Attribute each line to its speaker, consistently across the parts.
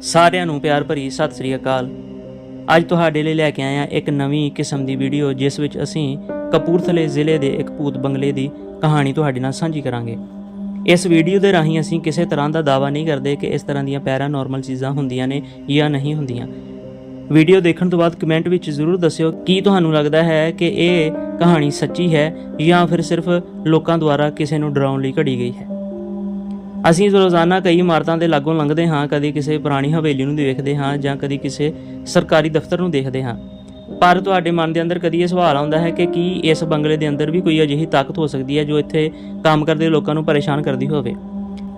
Speaker 1: ਸਾਰਿਆਂ ਨੂੰ ਪਿਆਰ ਭਰੀ ਸਤਿ ਸ੍ਰੀ ਅਕਾਲ। ਅੱਜ ਤੁਹਾਡੇ ਲਈ ਲੈ ਕੇ ਆਏ ਹਾਂ ਇੱਕ ਨਵੀਂ ਕਿਸਮ ਦੀ ਵੀਡੀਓ, ਜਿਸ ਵਿੱਚ ਅਸੀਂ ਕਪੂਰਥਲੇ ਜ਼ਿਲ੍ਹੇ ਦੇ ਇੱਕ ਭੂਤ ਬੰਗਲੇ ਦੀ ਕਹਾਣੀ ਤੁਹਾਡੇ ਨਾਲ ਸਾਂਝੀ ਕਰਾਂਗੇ। ਇਸ ਵੀਡੀਓ ਦੇ ਰਾਹੀਂ ਅਸੀਂ ਕਿਸੇ ਤਰ੍ਹਾਂ ਦਾ ਦਾਅਵਾ ਨਹੀਂ ਕਰਦੇ ਕਿ ਇਸ ਤਰ੍ਹਾਂ ਦੀਆਂ ਪੈਰਾਨੋਰਮਲ ਚੀਜ਼ਾਂ ਹੁੰਦੀਆਂ ਨੇ ਜਾਂ ਨਹੀਂ ਹੁੰਦੀਆਂ। ਵੀਡੀਓ ਦੇਖਣ ਤੋਂ ਬਾਅਦ ਕਮੈਂਟ ਵਿੱਚ ਜ਼ਰੂਰ ਦੱਸਿਓ ਕੀ ਤੁਹਾਨੂੰ ਲੱਗਦਾ ਹੈ ਕਿ ਇਹ ਕਹਾਣੀ ਸੱਚੀ ਹੈ ਜਾਂ ਫਿਰ ਸਿਰਫ ਲੋਕਾਂ ਦੁਆਰਾ ਕਿਸੇ ਨੂੰ ਡਰਾਉਣ ਲਈ ਘੜੀ ਗਈ ਹੈ। ਅਸੀਂ ਰੋਜ਼ਾਨਾ ਕਈ ਇਮਾਰਤਾਂ ਦੇ ਲਾਗੋਂ ਲੰਘਦੇ ਹਾਂ, ਕਦੀ ਕਿਸੇ ਪੁਰਾਣੀ ਹਵੇਲੀ ਨੂੰ ਦੇਖਦੇ ਹਾਂ ਜਾਂ ਕਦੀ ਕਿਸੇ ਸਰਕਾਰੀ ਦਫ਼ਤਰ ਨੂੰ ਦੇਖਦੇ ਹਾਂ। ਪਰ ਤੁਹਾਡੇ ਮਨ ਦੇ ਅੰਦਰ ਕਦੀ ਇਹ ਸਵਾਲ ਆਉਂਦਾ ਹੈ ਕਿ ਕੀ ਇਸ ਬੰਗਲੇ ਦੇ ਅੰਦਰ ਵੀ ਕੋਈ ਅਜਿਹੀ ਤਾਕਤ ਹੋ ਸਕਦੀ ਹੈ ਜੋ ਇੱਥੇ ਕੰਮ ਕਰਦੇ ਲੋਕਾਂ ਨੂੰ ਪਰੇਸ਼ਾਨ ਕਰਦੀ ਹੋਵੇ?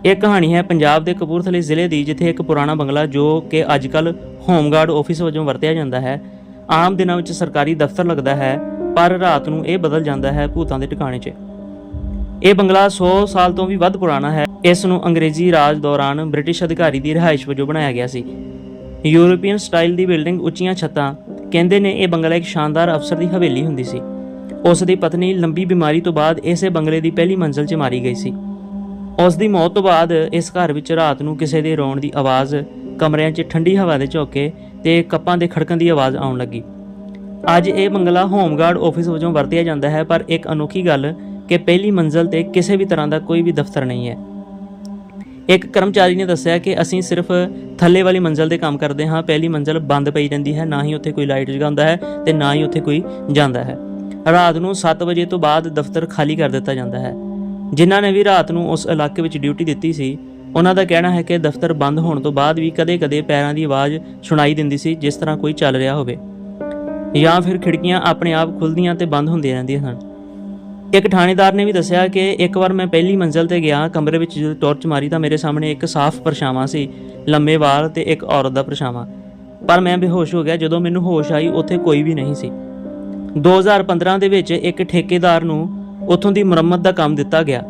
Speaker 1: ਇਹ ਕਹਾਣੀ ਹੈ ਪੰਜਾਬ ਦੇ ਕਪੂਰਥਲੇ ਜ਼ਿਲ੍ਹੇ ਦੀ, ਜਿੱਥੇ ਇੱਕ ਪੁਰਾਣਾ ਬੰਗਲਾ ਜੋ ਕਿ ਅੱਜਕੱਲ ਹੋਮਗਾਰਡ ਆਫਿਸ ਵਜੋਂ ਵਰਤਿਆ ਜਾਂਦਾ ਹੈ। ਆਮ ਦਿਨਾਂ ਵਿੱਚ ਸਰਕਾਰੀ ਦਫ਼ਤਰ ਲੱਗਦਾ ਹੈ, ਪਰ ਰਾਤ ਨੂੰ ਇਹ ਬਦਲ ਜਾਂਦਾ ਹੈ ਭੂਤਾਂ ਦੇ ਟਿਕਾਣੇ 'ਚ। ਇਹ ਬੰਗਲਾ 100 ਸਾਲ ਤੋਂ ਵੀ ਵੱਧ ਪੁਰਾਣਾ ਹੈ। ਇਸ ਨੂੰ ਅੰਗਰੇਜ਼ੀ ਰਾਜ ਦੌਰਾਨ ਬ੍ਰਿਟਿਸ਼ ਅਧਿਕਾਰੀ ਦੀ ਰਿਹਾਇਸ਼ ਵਜੋਂ ਬਣਾਇਆ ਗਿਆ ਸੀ। ਯੂਰਪੀਅਨ ਸਟਾਈਲ ਦੀ ਬਿਲਡਿੰਗ ਉੱਚੀਆਂ ਛੱਤਾਂ, ਕਹਿੰਦੇ ਨੇ ਇਹ ਬੰਗਲਾ ਇੱਕ ਸ਼ਾਨਦਾਰ ਅਫਸਰ ਦੀ ਹਵੇਲੀ ਹੁੰਦੀ ਸੀ। ਉਸ ਦੀ ਪਤਨੀ ਲੰਬੀ ਬਿਮਾਰੀ ਤੋਂ ਬਾਅਦ ਇਸੇ ਬੰਗਲੇ ਦੀ ਪਹਿਲੀ ਮੰਜ਼ਲ 'ਚ ਮਾਰੀ ਗਈ ਸੀ। ਉਸ ਦੀ ਮੌਤ ਤੋਂ ਬਾਅਦ ਇਸ ਘਰ ਵਿੱਚ ਰਾਤ ਨੂੰ ਕਿਸੇ ਦੇ ਰੋਣ ਦੀ ਆਵਾਜ਼, ਕਮਰਿਆਂ 'ਚ ਠੰਡੀ ਹਵਾ ਦੇ ਝੋਕੇ ਤੇ ਕੱਪਾਂ ਦੇ ਖੜਕਣ ਦੀ ਆਵਾਜ਼ ਆਉਣ ਲੱਗੀ। ਅੱਜ ਇਹ ਬੰਗਲਾ ਹੋਮਗਾਰਡ ਆਫਿਸ ਵਜੋਂ ਵਰਤਿਆ ਜਾਂਦਾ ਹੈ, ਪਰ ਇੱਕ ਅਨੋਖੀ ਗੱਲ ਕਿ ਪਹਿਲੀ ਮੰਜ਼ਲ ਤੇ ਕਿਸੇ ਵੀ ਤਰ੍ਹਾਂ ਦਾ ਕੋਈ ਵੀ ਦਫ਼ਤਰ ਨਹੀਂ ਹੈ। ਇੱਕ ਕਰਮਚਾਰੀ ਨੇ ਦੱਸਿਆ ਕਿ ਅਸੀਂ ਸਿਰਫ ਥੱਲੇ ਵਾਲੀ ਮੰਜ਼ਲ ਤੇ ਕੰਮ ਕਰਦੇ ਹਾਂ, ਪਹਿਲੀ ਮੰਜ਼ਲ ਬੰਦ ਪਈ ਰਹਿੰਦੀ ਹੈ, ਨਾ ਹੀ ਉੱਥੇ ਕੋਈ ਲਾਈਟ ਜਗਾਉਂਦਾ ਹੈ ਤੇ ਨਾ ਹੀ ਉੱਥੇ ਕੋਈ ਜਾਂਦਾ ਹੈ। ਰਾਤ ਨੂੰ 7 ਵਜੇ ਤੋਂ ਬਾਅਦ ਦਫ਼ਤਰ ਖਾਲੀ ਕਰ ਦਿੱਤਾ ਜਾਂਦਾ ਹੈ। ਜਿਨ੍ਹਾਂ ਨੇ ਵੀ ਰਾਤ ਨੂੰ ਉਸ ਇਲਾਕੇ ਵਿੱਚ ਡਿਊਟੀ ਦਿੱਤੀ ਸੀ, ਉਹਨਾਂ ਦਾ ਕਹਿਣਾ ਹੈ ਕਿ ਦਫ਼ਤਰ ਬੰਦ ਹੋਣ ਤੋਂ ਬਾਅਦ ਵੀ ਕਦੇ-ਕਦੇ ਪੈਰਾਂ ਦੀ ਆਵਾਜ਼ ਸੁਣਾਈ ਦਿੰਦੀ ਸੀ, ਜਿਸ ਤਰ੍ਹਾਂ ਕੋਈ ਚੱਲ ਰਿਹਾ ਹੋਵੇ। ਜਾਂ ਫਿਰ ਖਿੜਕੀਆਂ ਆਪਣੇ ਆਪ ਖੁੱਲਦੀਆਂ ਤੇ ਬੰਦ ਹੁੰਦੀਆਂ ਰਹਿੰਦੀਆਂ ਸਨ ਇੱਕ ਥਾਣੇਦਾਰ ਨੇ ਵੀ ਦੱਸਿਆ ਕਿ ਇੱਕ ਵਾਰ ਮੈਂ ਪਹਿਲੀ ਮੰਜ਼ਲ ਤੇ ਗਿਆ, ਕਮਰੇ ਵਿੱਚ ਜਦੋਂ ਟਾਰਚ ਮਾਰੀ ਤਾਂ ਮੇਰੇ ਸਾਹਮਣੇ ਇੱਕ ਸਾਫ਼ ਪਰਛਾਵਾਂ ਸੀ, ਲੰਮੇ ਵਾਲ ਤੇ ਇੱਕ ਔਰਤ ਦਾ ਪਰਛਾਵਾਂ। ਪਰ ਮੈਂ ਬੇਹੋਸ਼ ਹੋ ਗਿਆ ਜਦੋਂ ਮੈਨੂੰ ਹੋਸ਼ ਆਈ, ਉੱਥੇ ਕੋਈ ਵੀ ਨਹੀਂ ਸੀ। 2015 ਦੇ ਵਿੱਚ ਇੱਕ ਠੇਕੇਦਾਰ ਨੂੰ ਉੱਥੋਂ ਦੀ ਮੁਰੰਮਤ ਦਾ ਕੰਮ ਦਿੱਤਾ ਗਿਆ।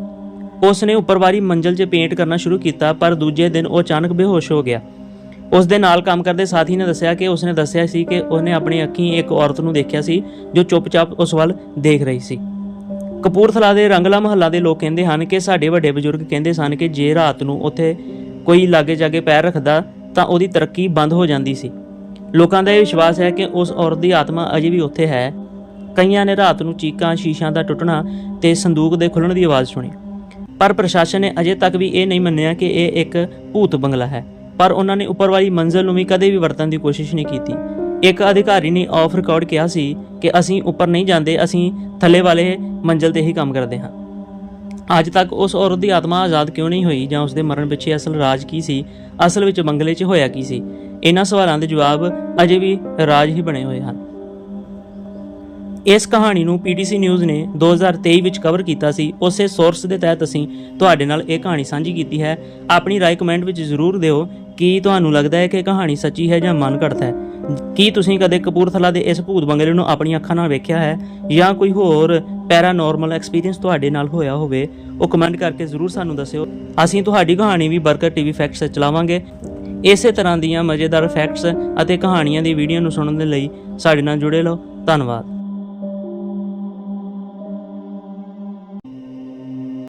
Speaker 1: ਉਸ ਨੇ ਉੱਪਰਵਾਰੀ ਮੰਜ਼ਲ 'ਚ ਪੇਂਟ ਕਰਨਾ ਸ਼ੁਰੂ ਕੀਤਾ, ਪਰ ਦੂਜੇ ਦਿਨ ਉਹ ਅਚਾਨਕ ਬੇਹੋਸ਼ ਹੋ ਗਿਆ। ਉਸ ਦੇ ਨਾਲ ਕੰਮ ਕਰਦੇ ਸਾਥੀ ਨੇ ਦੱਸਿਆ ਕਿ ਉਸਨੇ ਦੱਸਿਆ ਸੀ ਕਿ ਉਹਨੇ ਆਪਣੀ ਅੱਖੀਂ ਇੱਕ ਔਰਤ ਨੂੰ ਦੇਖਿਆ ਸੀ, ਜੋ ਚੁੱਪਚਾਪ ਉਸ ਵੱਲ ਦੇਖ ਰਹੀ ਸੀ। ਕਪੂਰਥਲਾ ਦੇ ਰੰਗਲਾ ਮਹੱਲਾ ਦੇ ਲੋਕ ਕਹਿੰਦੇ ਹਨ ਕਿ ਸਾਡੇ ਵੱਡੇ ਬਜ਼ੁਰਗ ਕਹਿੰਦੇ ਸਨ ਕਿ ਜੇ ਰਾਤ ਨੂੰ ਉੱਥੇ ਕੋਈ ਲਾਗੇ ਜਾਗੇ ਪੈਰ ਰੱਖਦਾ ਤਾਂ ਉਹਦੀ ਤਰੱਕੀ ਬੰਦ ਹੋ ਜਾਂਦੀ ਸੀ। ਲੋਕਾਂ ਦਾ ਇਹ ਵਿਸ਼ਵਾਸ ਹੈ ਕਿ ਉਸ ਔਰਤ ਦੀ ਆਤਮਾ ਅਜੇ ਵੀ ਉੱਥੇ ਹੈ। ਕਈਆਂ ਨੇ ਰਾਤ ਨੂੰ ਚੀਕਾਂ, ਸ਼ੀਸ਼ਾਂ ਦਾ ਟੁੱਟਣਾ ਤੇ ਸੰਦੂਕ ਦੇ ਖੁੱਲਣ ਦੀ ਆਵਾਜ਼ ਸੁਣੀ। ਪਰ ਪ੍ਰਸ਼ਾਸਨ ਨੇ ਅਜੇ ਤੱਕ ਵੀ ਇਹ ਨਹੀਂ ਮੰਨਿਆ ਕਿ ਇਹ ਇੱਕ ਭੂਤ ਬੰਗਲਾ ਹੈ। ਪਰ ਉਹਨਾਂ ਨੇ ਉੱਪਰ ਵਾਲੀ ਮੰਜ਼ਲ ਨੂੰ ਵੀ ਕਦੇ ਵੀ ਵਰਤਣ ਦੀ ਕੋਸ਼ਿਸ਼ ਨਹੀਂ ਕੀਤੀ। ਇੱਕ ਅਧਿਕਾਰੀ ਨੇ ਆਫ ਰਿਕਾਰਡ ਕਿਹਾ ਸੀ ਕਿ ਅਸੀਂ ਉੱਪਰ ਨਹੀਂ ਜਾਂਦੇ, ਅਸੀਂ ਥੱਲੇ ਵਾਲੇ ਮੰਜ਼ਲ ਤੇ ਹੀ ਕੰਮ ਕਰਦੇ ਹਾਂ। ਅੱਜ ਤੱਕ ਉਸ ਔਰਤ ਦੀ ਆਤਮਾ ਆਜ਼ਾਦ ਕਿਉਂ ਨਹੀਂ ਹੋਈ ਜਾਂ ਉਸ ਦੇ ਮਰਨ ਪਿੱਛੇ ਅਸਲ ਰਾਜ ਕੀ ਸੀ, ਅਸਲ ਵਿੱਚ ਬੰਗਲੇ 'ਚ ਹੋਇਆ ਕੀ ਸੀ? ਇਹਨਾਂ ਸਵਾਲਾਂ ਦੇ ਜਵਾਬ ਅਜੇ ਵੀ ਰਾਜ ਹੀ ਬਣੇ ਹੋਏ ਹਨ। ਇਸ ਕਹਾਣੀ ਨੂੰ ਪੀਟੀਸੀ ਨਿਊਜ਼ ਨੇ 2023 ਵਿੱਚ ਕਵਰ ਕੀਤਾ ਸੀ। ਉਸੇ ਸੋਰਸ ਦੇ ਤਹਿਤ ਅਸੀਂ ਤੁਹਾਡੇ ਨਾਲ ਇਹ ਕਹਾਣੀ ਸਾਂਝੀ ਕੀਤੀ ਹੈ। ਆਪਣੀ ਰਾਏ ਕਮੈਂਟ ਵਿੱਚ ਜ਼ਰੂਰ ਦਿਓ ਕਿ ਤੁਹਾਨੂੰ ਲੱਗਦਾ ਹੈ ਕਿ ਇਹ ਕਹਾਣੀ ਸੱਚੀ ਹੈ ਜਾਂ ਮਨ ਘੜਤ ਹੈ। ਕੀ ਤੁਸੀਂ ਕਦੇ ਕਪੂਰਥਲਾ ਦੇ ਇਸ ਭੂਤ ਬੰਗਲੇ ਨੂੰ ਆਪਣੀਆਂ ਅੱਖਾਂ ਨਾਲ ਵੇਖਿਆ ਹੈ ਜਾਂ ਕੋਈ ਹੋਰ ਪੈਰਾਨੋਰਮਲ ਐਕਸਪੀਰੀਅੰਸ ਤੁਹਾਡੇ ਨਾਲ ਹੋਇਆ ਹੋਵੇ, ਉਹ ਕਮੈਂਟ ਕਰਕੇ ਜ਼ਰੂਰ ਸਾਨੂੰ ਦੱਸਿਓ। ਅਸੀਂ ਤੁਹਾਡੀ ਕਹਾਣੀ ਵੀ ਬਰਕਤ ਟੀਵੀ ਫੈਕਟਸ ਚਲਾਵਾਂਗੇ। ਇਸੇ ਤਰ੍ਹਾਂ ਦੀਆਂ ਮਜ਼ੇਦਾਰ ਫੈਕਟਸ ਅਤੇ ਕਹਾਣੀਆਂ ਦੀ ਵੀਡੀਓ ਨੂੰ ਸੁਣਨ ਦੇ ਲਈ ਸਾਡੇ ਨਾਲ ਜੁੜੇ ਰਹੋ। ਧੰਨਵਾਦ।